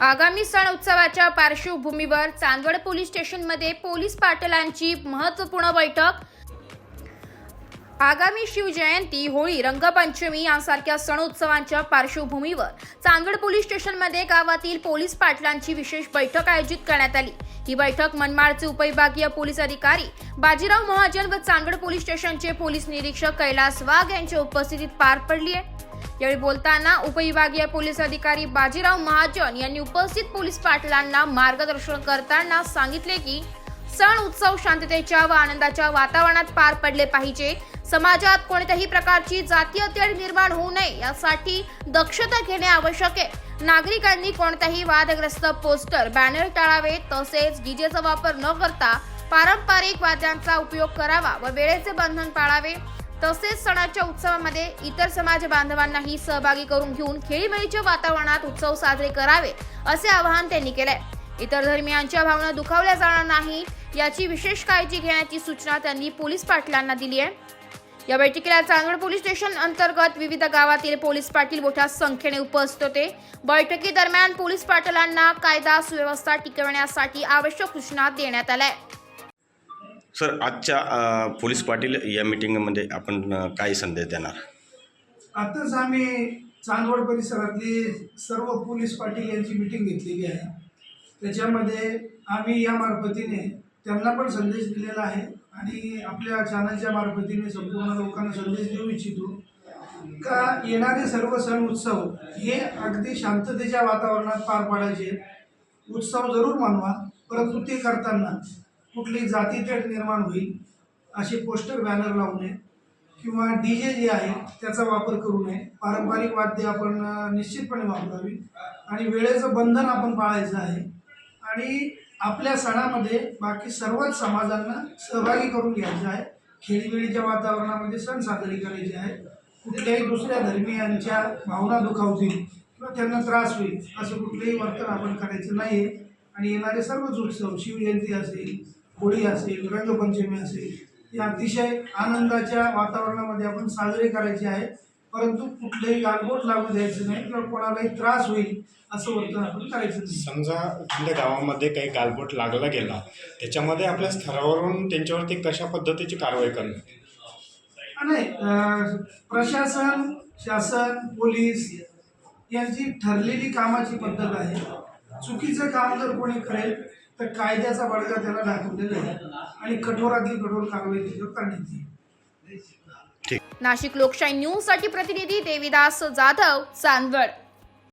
आगामी सण उत्सवाच्या पार्श्वभूमीवर चांदवड पोलीस स्टेशनमध्ये पोलीस पाटलांची महत्त्वपूर्ण बैठक. आगामी शिवजयंती होळी रंगपंचमी यांसारख्या सण उत्सवांच्या पार्श्वभूमीवर चांदवड पोलीस स्टेशनमध्ये गावातील पोलीस पाटलांची विशेष बैठक आयोजित करण्यात आली. ही बैठक मनमाडचे उपविभागीय पोलीस अधिकारी बाजीराव महाजन व चांदवड पोलीस स्टेशनचे पोलीस निरीक्षक कैलास वाघ यांच्या उपस्थितीत पार पडली आहे. यावेळी बोलताना उपविभागीय पोलीस अधिकारी बाजीराव महाजन यांनी उपस्थित पोलीस पाटलांना मार्गदर्शन करताना सांगितले की सण उत्सव शांततेच्या व आनंदाच्या वातावरणात पार पडले पाहिजे. समाजात कोणत्याही प्रकारची जातीय तेढ निर्माण होऊ नये यासाठी दक्षता घेणे आवश्यक आहे. नागरिकांनी कोणताही वादग्रस्त पोस्टर बॅनर टाळावे तसेच डीजेचा वापर न करता पारंपरिक वाद्यांचा उपयोग करावा व वेळेचे बंधन पाळावे. तसेच सणाच्या उत्सवामध्ये इतर समाज बांधवांनाही सहभागी करून घेऊन खेळीमेळीच्या वातावरणात उत्सव साजरे करावे असे आवाहन त्यांनी केलंय. इतर धर्मियांच्या भावना दुखावल्या जाणार नाही याची विशेष काळजी घेण्याची सूचना त्यांनी पोलीस पाटलांना दिली आहे. या बैठकीला चांदवड पोलीस स्टेशन अंतर्गत विविध गावातील पोलीस पाटील मोठ्या संख्येने उपस्थित होते. बैठकीदरम्यान पोलीस पाटलांना कायदा सुव्यवस्था टिकवण्यासाठी आवश्यक सूचना देण्यात आल्या. सर आजच्या पोलीस पाटील या मीटिंगमध्ये आपण काय संदेश देणार? आताच आम्ही चांदवड परिसरातली सर्व पोलीस पाटील यांची मिटिंग घेतलेली आहे. त्याच्यामध्ये आम्ही या मार्फतीने त्यांना पण संदेश दिलेला आहे आणि आपल्या चॅनलच्या मार्फतीने संपूर्ण लोकांना संदेश देऊ इच्छितो. का येणारे सर्व सण उत्सव हे अगदी शांततेच्या वातावरणात पार पाडायचे. उत्सव जरूर मानवा परंतु ते करताना कुठली जातीतेढ निर्माण होईल असे पोस्टर बॅनर लावू नये. किंवा डी जे जे आहे त्याचा वापर करू नये. पारंपरिक वाद्य आपण निश्चितपणे वापरावी. आणि वेळेचं बंधन आपण पाळायचं आहे. आणि आपल्या सणामध्ये बाकी सर्वच समाजांना सहभागी करून घ्यायचं आहे. खेळीवेळीच्या वातावरणामध्ये सण साजरे करायचे आहे. कुठल्याही दुसऱ्या धर्मियांच्या भावना दुखावतील किंवा त्यांना त्रास होईल असं कुठलंही वर्तन आपण करायचं नाही आहे आणि येणारे सर्वच उत्सव शिवजयंती असेल होळी असेल रंगपंचमी असेल हे अतिशय आनंदाच्या वातावरणामध्ये आपण साजरे करायचे आहे. परंतु कुठलंही गालबोट लागू द्यायचं नाही किंवा कोणालाही त्रास होईल असं वर्तन आपण करायचं नाही. समजा एखाद्या गावामध्ये काही गालबोट लागला गेला त्याच्यामध्ये आपल्या स्तरावरून त्यांच्यावरती कशा पद्धतीची कारवाई करणं नाही प्रशासन शासन पोलीस यांची ठरलेली कामाची पद्धत आहे. चुकीचं काम जर कोणी करेल तर कायद्याचा बडगा त्याला दाखवलेला आहे. आणि कठोरातली कठोर कारवाई त्याच्यावर करण्यात येईल. नाशिक लोकशाही न्यूजसाठी प्रतिनिधी देविदास जाधव चांदवड.